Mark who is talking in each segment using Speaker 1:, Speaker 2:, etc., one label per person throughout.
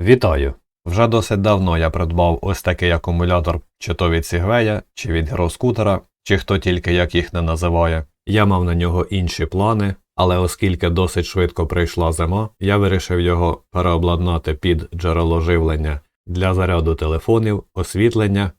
Speaker 1: Вітаю! Вже досить давно я придбав ось такий акумулятор чи то від Сігвея, чи від гіроскутера, чи хто тільки як їх не називає. Я мав на нього інші плани, але оскільки досить швидко прийшла зима, я вирішив його переобладнати під джерело живлення для заряду телефонів, освітлення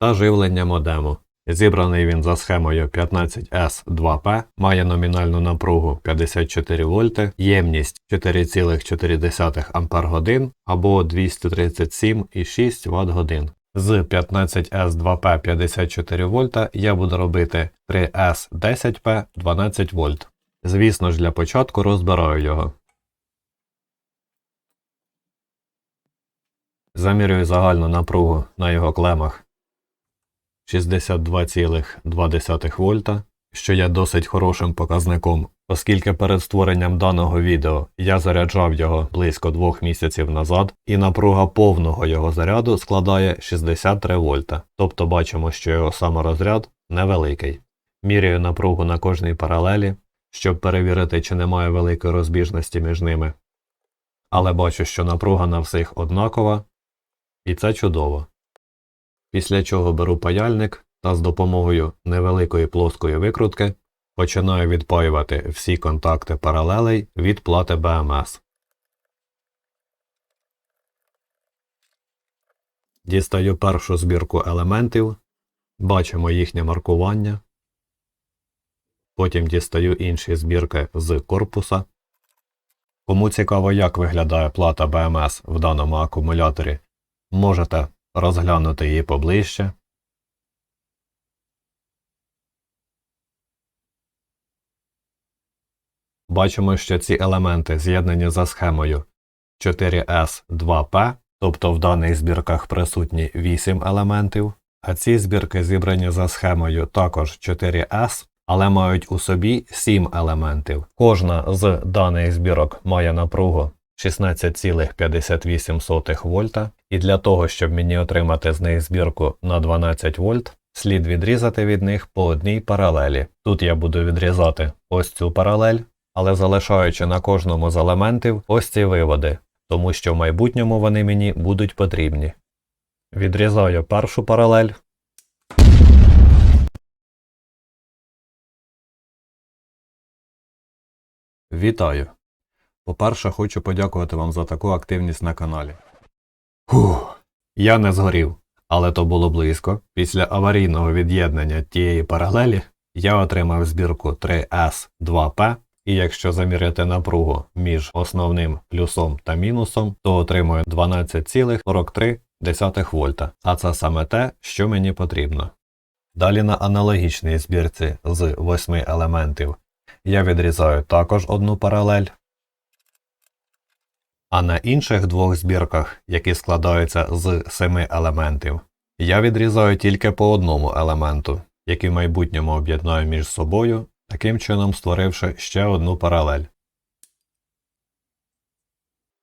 Speaker 1: та живлення модему. Зібраний він за схемою 15S2P, має номінальну напругу 54 вольти, ємність 4,4 Ампер-годин або 237,6 Вт-годин. З 15S2P 54 вольта я буду робити 3S10P 12 вольт. Звісно ж, для початку розбираю його. Замірюю загальну напругу на його клемах 62,2 вольта, що є досить хорошим показником, оскільки перед створенням даного відео я заряджав його близько двох місяців назад, і напруга повного його заряду складає 63 вольта. Тобто бачимо, що його саморозряд невеликий. Міряю напругу на кожній паралелі, щоб перевірити, чи немає великої розбіжності між ними. Але бачу, що напруга на всіх однакова, і це чудово. Після чого беру паяльник та з допомогою невеликої плоскої викрутки починаю відпаювати всі контакти паралелей від плати BMS. Дістаю першу збірку елементів, бачимо їхнє маркування. Потім дістаю інші збірки з корпуса. Кому цікаво, як виглядає плата BMS в даному акумуляторі, можете розглянути її поближче. Бачимо, що ці елементи з'єднані за схемою 4S2P, тобто в даних збірках присутні 8 елементів, а ці збірки зібрані за схемою також 4S, але мають у собі 7 елементів. Кожна з даних збірок має напругу 16,58 вольта, і для того, щоб мені отримати з них збірку на 12 вольт, слід відрізати від них по одній паралелі. Тут я буду відрізати ось цю паралель, але залишаючи на кожному з елементів ось ці виводи, тому що в майбутньому вони мені будуть потрібні. Відрізаю першу паралель. Вітаю! По-перше, хочу подякувати вам за таку активність на каналі. Фух, я не згорів, але то було близько. Після аварійного від'єднання тієї паралелі я отримав збірку 3S2P, і якщо заміряти напругу між основним плюсом та мінусом, то отримую 12,43 вольта, а це саме те, що мені потрібно. Далі на аналогічній збірці з 8 елементів я відрізаю також одну паралель, а на інших двох збірках, які складаються з семи елементів, я відрізаю тільки по одному елементу, який в майбутньому об'єднаю між собою, таким чином створивши ще одну паралель.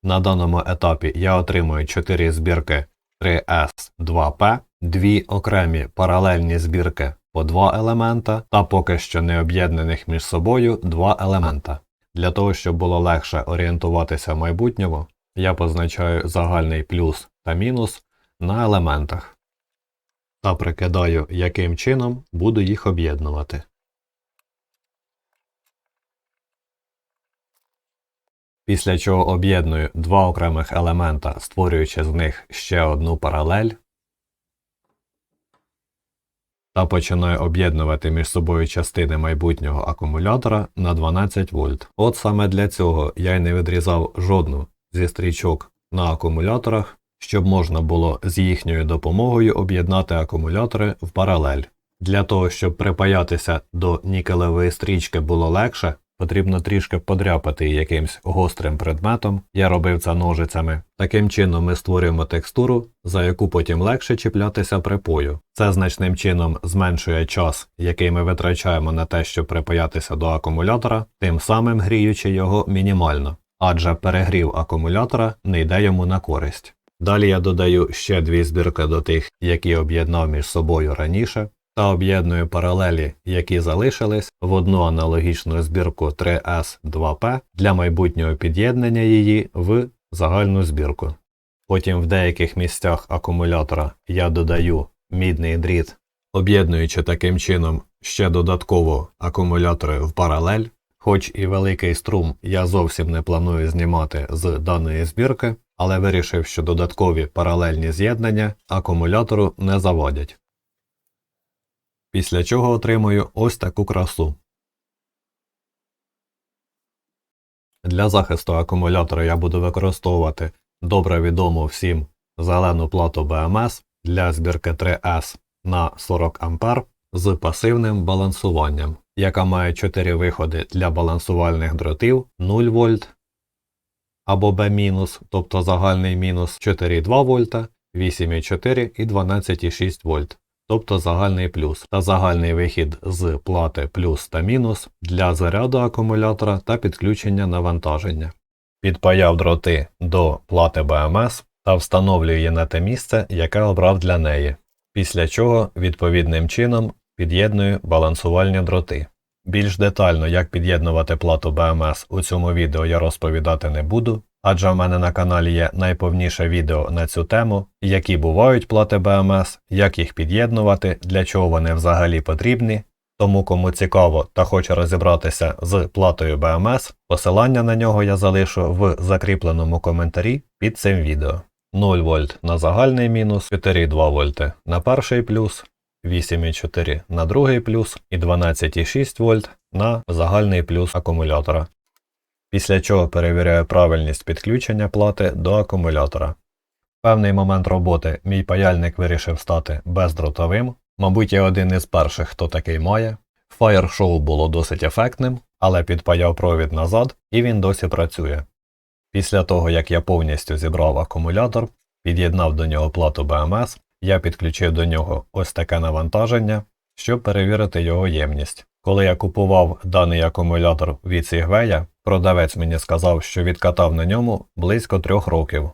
Speaker 1: На даному етапі я отримую 4 збірки 3S2P, дві окремі паралельні збірки по 2 елемента та поки що не об'єднаних між собою 2 елемента. Для того, щоб було легше орієнтуватися в майбутньому, я позначаю загальний плюс та мінус на елементах та прикидаю, яким чином буду їх об'єднувати. Після чого об'єдную два окремих елемента, створюючи з них ще одну паралель, та починаю об'єднувати між собою частини майбутнього акумулятора на 12 вольт. От саме для цього я й не відрізав жодну зі стрічок на акумуляторах, щоб можна було з їхньою допомогою об'єднати акумулятори в паралель. Для того, щоб припаятися до нікелевої стрічки було легше, потрібно трішки подряпати якимсь гострим предметом. Я робив це ножицями. Таким чином ми створюємо текстуру, за яку потім легше чіплятися припою. Це значним чином зменшує час, який ми витрачаємо на те, щоб припаятися до акумулятора, тим самим гріючи його мінімально, адже перегрів акумулятора не йде йому на користь. Далі я додаю ще дві збірки до тих, які об'єднав між собою раніше, та об'єдную паралелі, які залишились, в одну аналогічну збірку 3S2P для майбутнього під'єднання її в загальну збірку. Потім в деяких місцях акумулятора я додаю мідний дріт, об'єднуючи таким чином ще додатково акумулятори в паралель. Хоч і великий струм я зовсім не планую знімати з даної збірки, але вирішив, що додаткові паралельні з'єднання акумулятору не заводять. Після чого отримую ось таку красу. Для захисту акумулятора я буду використовувати добре відому всім зелену плату BMS для збірки 3S на 40 А з пасивним балансуванням, яка має 4 виходи для балансувальних дротів 0 вольт або B-, тобто загальний мінус 4,2 вольта, 8,4 і 12,6 вольт, тобто загальний плюс, та загальний вихід з плати плюс та мінус для заряду акумулятора та підключення навантаження. Підпаяв дроти до плати BMS та встановлюю її на те місце, яке обрав для неї, після чого відповідним чином під'єдную балансувальні дроти. Більш детально, як під'єднувати плату BMS у цьому відео я розповідати не буду, адже в мене на каналі є найповніше відео на цю тему, які бувають плати BMS, як їх під'єднувати, для чого вони взагалі потрібні. Тому кому цікаво та хоче розібратися з платою BMS, посилання на нього я залишу в закріпленому коментарі під цим відео. 0 вольт на загальний мінус, 4,2 вольти на перший плюс, 8,4 на другий плюс і 12,6 вольт на загальний плюс акумулятора. Після чого перевіряю правильність підключення плати до акумулятора. В певний момент роботи мій паяльник вирішив стати бездротовим. Мабуть, я один із перших, хто такий має. Фаєр-шоу було досить ефектним, але підпаяв провід назад і він досі працює. Після того, як я повністю зібрав акумулятор, під'єднав до нього плату BMS, я підключив до нього ось таке навантаження, щоб перевірити його ємність. Коли я купував даний акумулятор від Сігвея, продавець мені сказав, що відкатав на ньому близько трьох років.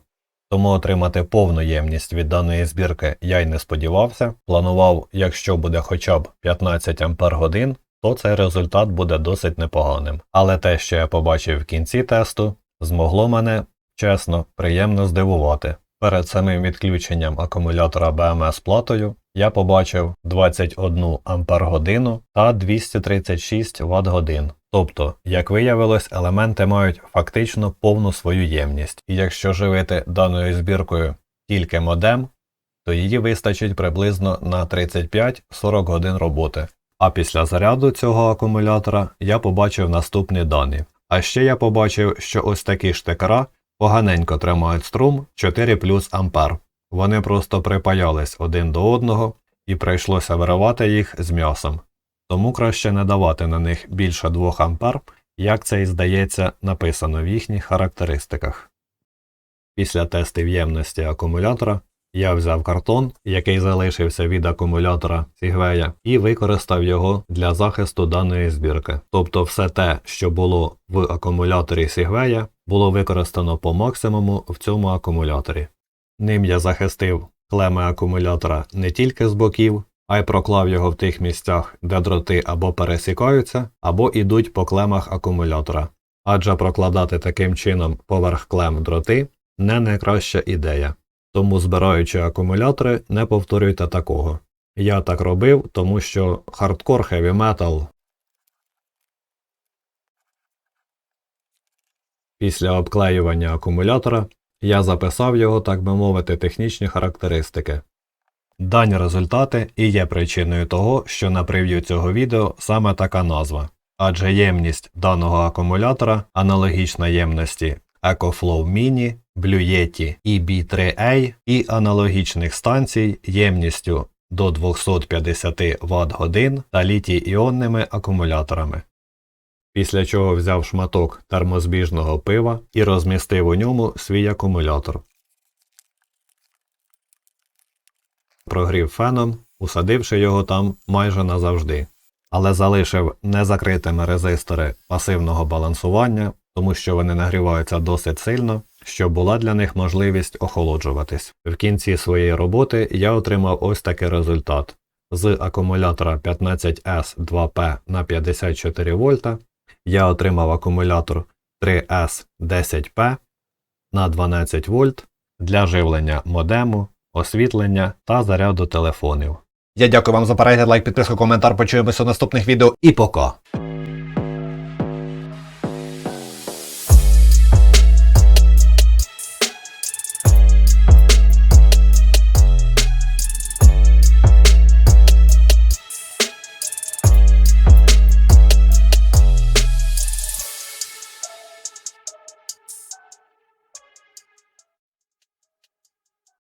Speaker 1: Тому отримати повну ємність від даної збірки я й не сподівався. Планував, якщо буде хоча б 15 Ампер годин, то цей результат буде досить непоганим. Але те, що я побачив в кінці тесту, змогло мене, чесно, приємно здивувати. Перед самим відключенням акумулятора BMS платою я побачив 21 Ампер годину та 236 Вт годин. Тобто, як виявилось, елементи мають фактично повну свою ємність, і якщо живити даною збіркою тільки модем, то її вистачить приблизно на 35-40 годин роботи. А після заряду цього акумулятора я побачив наступні дані. А ще я побачив, що ось такі штекера поганенько тримають струм 4 плюс ампер. Вони просто припаялись один до одного і прийшлося виривати їх з м'ясом. Тому краще не давати на них більше 2 ампер, як це і здається написано в їхніх характеристиках. Після тестів ємності акумулятора я взяв картон, який залишився від акумулятора Сігвея, і використав його для захисту даної збірки. Тобто все те, що було в акумуляторі Сігвея, було використано по максимуму в цьому акумуляторі. Ним я захистив клеми акумулятора не тільки з боків, а й проклав його в тих місцях, де дроти або пересікаються, або йдуть по клемах акумулятора. Адже прокладати таким чином поверх клем дроти не найкраща ідея. Тому, збираючи акумулятори, не повторюйте такого. Я так робив, тому що хардкор heavy metal Після обклеювання акумулятора я записав його, так би мовити, технічні характеристики. Дані результати і є причиною того, що на прев'ю цього відео саме така назва, адже ємність даного акумулятора аналогічна ємності EcoFlow Mini, Blue Yeti EB3A і аналогічних станцій ємністю до 250 Вт годин та літій іонними акумуляторами. Після чого взяв шматок термозбіжного пива і розмістив у ньому свій акумулятор. Прогрів феном, усадивши його там майже назавжди, але залишив незакритими резистори пасивного балансування, тому що вони нагріваються досить сильно, щоб була для них можливість охолоджуватись. В кінці своєї роботи я отримав ось такий результат. З акумулятора 15S2P на 54 вольта я отримав акумулятор 3S10P на 12 вольт для живлення модему, освітлення та заряду телефонів. Я дякую вам за перегляд, лайк, підписку, коментар. Почуємося у наступних відео і пока!